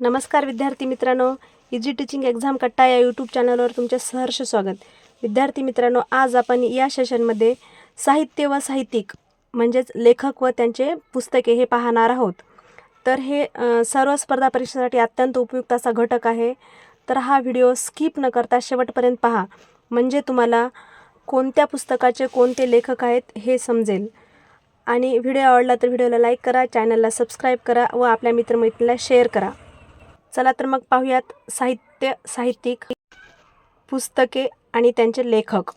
नमस्कार विद्यार्थी मित्रांनो. इजी टीचिंग एक्झाम कट्टा या यूट्यूब चॅनलवर तुमचे सहर्ष स्वागत. विद्यार्थी मित्रांनो आज आपण या सेशनमध्ये साहित्य व साहित्यिक म्हणजेच लेखक व त्यांचे पुस्तके हे पाहणार आहोत. तर हे सर्व स्पर्धा परीक्षेसाठी अत्यंत उपयुक्त असा घटक आहे. तर हा व्हिडिओ स्किप न करता शेवटपर्यंत पहा. म्हणजे तुम्हाला कोणत्या पुस्तकाचे कोणते लेखक आहेत हे समजेल. आणि व्हिडिओ आवडला तर व्हिडिओला लाईक करा चॅनलला सबस्क्राईब करा व आपल्या मित्रमैत्रिणीला शेअर करा. चला तर मग पाहूयात साहित्य साहित्यिक पुस्तके आणि त्यांचे लेखक.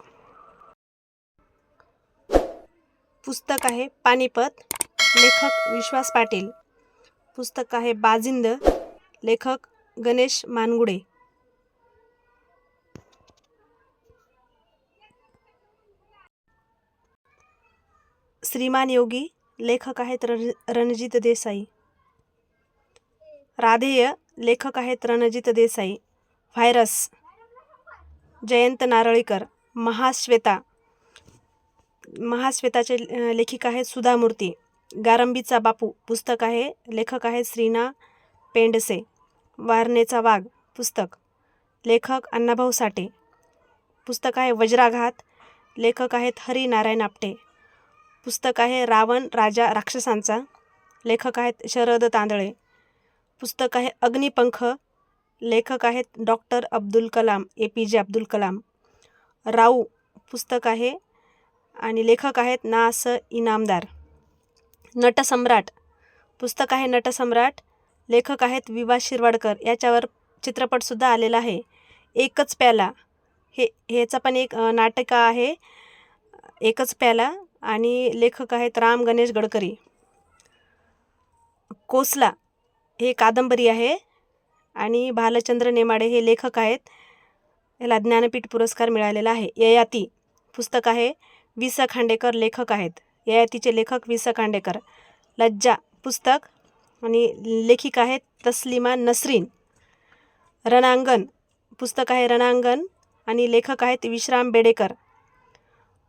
पुस्तक आहे पानिपत लेखक विश्वास पाटील. पुस्तक आहे बाजिंद लेखक गणेश मानगुडे. श्रीमान योगी लेखक आहेत रण रणजित देसाई. राधेय लेखक आहेत रणजित देसाई व्हायरस जयंत नारळीकर महाश्वेता महाश्वेताचे लेखिका आहेत सुधा मूर्ती गारंबीचा बापू पुस्तक आहे लेखक आहेत श्रीना पेंडसे वारणेचा वाघ पुस्तक लेखक अण्णाभाऊ साठे पुस्तक आहे वज्राघात लेखक आहेत हरी नारायण आपटे पुस्तक आहे रावण राजा राक्षसांचा लेखक आहेत शरद तांदळे पुस्तक आहे अग्निपंख. लेखक आहेत doctor Abdul Kalam A P J Abdul Kalam. राऊ पुस्तक आहे आणि लेखक आहेत ना स इनामदार. नटसम्राट पुस्तक आहे नटसम्राट. लेखक आहेत विवा शिरवाडकर. याच्यावर चित्रपटसुद्धा आलेला आहे. एकच प्याला. हे ह्याचं पण एक नाटक आहे. एकच प्याला आणि लेखक आहेत राम गणेश गडकरी. कोसला हे कादंबरी आहे आणि भालचंद्र नेमाडे हे लेखक आहेत. याला ज्ञानपीठ पुरस्कार मिळालेला आहे. ययाती पुस्तक आहे. वि स खांडेकर लेखक आहेत. ययातीचे लेखक वि स खांडेकर. लज्जा पुस्तक आणि लेखिका आहेत तस्लिमा नसरीन. रणांगण पुस्तक आहे रणांगण आणि लेखक आहेत विश्राम बेडेकर.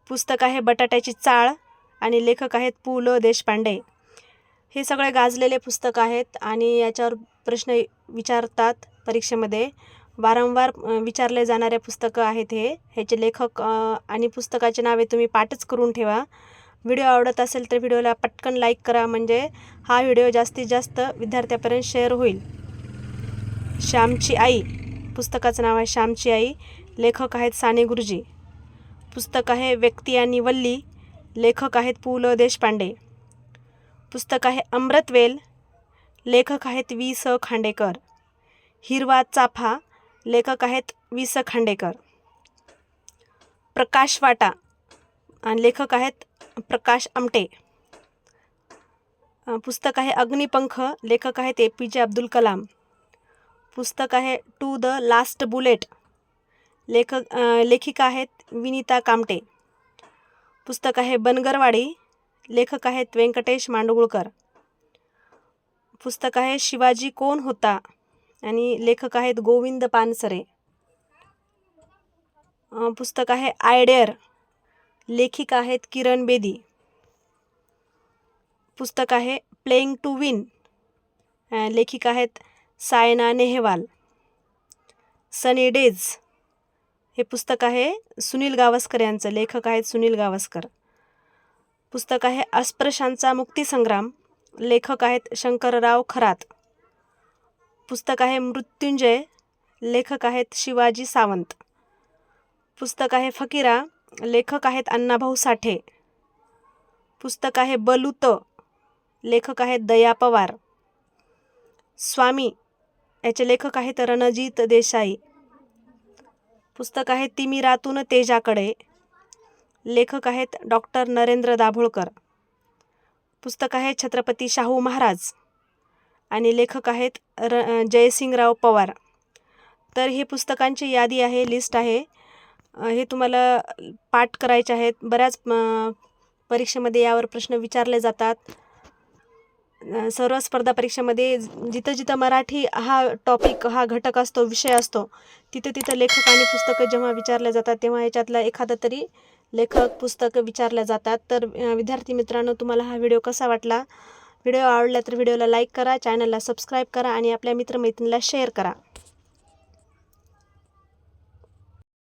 पुस्तक आहे बटाट्याची चाळ आणि लेखक आहेत पु ल देशपांडे. हे सगळे गाजलेले पुस्तक आहेत आणि याच्यावर प्रश्न विचारतात परीक्षेमध्ये. वारंवार विचारले जाणारे पुस्तकं आहेत हे. ह्याचे लेखक आणि पुस्तकाचे नावे तुम्ही पाठच करून ठेवा. व्हिडिओ आवडत असेल तर व्हिडिओला पटकन लाईक करा म्हणजे हा व्हिडिओ जास्तीत जास्त विद्यार्थ्यापर्यंत शेअर होईल. श्यामची आई. पुस्तकाचं नाव आहे श्यामची आई. लेखक आहेत साने गुरुजी. पुस्तक आहे व्यक्ती आणि वल्ली. लेखक आहेत पु ल देशपांडे. पुस्तक आहे अमृतवेल लेखक आहेत वि स खांडेकर. हिरवा चाफा लेखक आहेत वि स खांडेकर. प्रकाश वाटा आणि लेखक आहेत प्रकाश आमटे. पुस्तक आहे अग्निपंख लेखक आहेत ए पी जे अब्दुल कलाम. पुस्तक आहे टू द लास्ट बुलेट लेखक लेखिका आहेत विनीता कामटे. पुस्तक आहे बनगरवाडी लेखक आहेत व्यंकटेश मांडगुळकर. पुस्तक आहे शिवाजी कोण होता? आणि लेखक आहेत गोविंद पानसरे. पुस्तक आहे आयडेअर. लेखिका आहेत किरण बेदी. पुस्तक आहे प्लेइंग टू विन. लेखिका आहेत सायना नेहवाल. सनी डेज. हे पुस्तक आहे सुनील गावस्कर यांचं. लेखक आहेत सुनील गावस्कर. पुस्तक आहे अस्पृश्यांचा मुक्तीसंग्राम. लेखक आहेत शंकरराव खरात. पुस्तक आहे मृत्युंजय. लेखक आहेत शिवाजी सावंत. पुस्तक आहे फकीरा. लेखक आहेत अण्णाभाऊ साठे. पुस्तक आहे बलूत. लेखक आहेत दया पवार. स्वामी याचे लेखक आहेत रणजित देसाई. पुस्तक आहे तिमिरातून तेजाकडे. लेखक आहेत डॉक्टर नरेंद्र दाभोळकर. पुस्तक आहे छत्रपती शाहू महाराज. आणि लेखक आहेत र जयसिंगराव पवार. तर हे पुस्तकांची यादी आहे लिस्ट आहे. हे तुम्हाला पाठ करायचे आहेत. बऱ्याच परीक्षेमध्ये यावर प्रश्न विचारले जातात. सर्व स्पर्धा परीक्षेमध्ये जिथं जिथं मराठी हा टॉपिक हा घटक असतो विषय असतो तिथं तिथं लेखक आणि पुस्तकं जेव्हा विचारले जातात तेव्हा याच्यातला एखादं तरी लेखक पुस्तकं विचारल्या जातात. तर विद्यार्थी मित्रांनो तुम्हाला हा व्हिडिओ कसा वाटला? व्हिडिओ आवडला तर व्हिडिओला लाईक करा चॅनलला सबस्क्राईब करा आणि आपल्या मित्रमैत्रिणीला शेअर करा.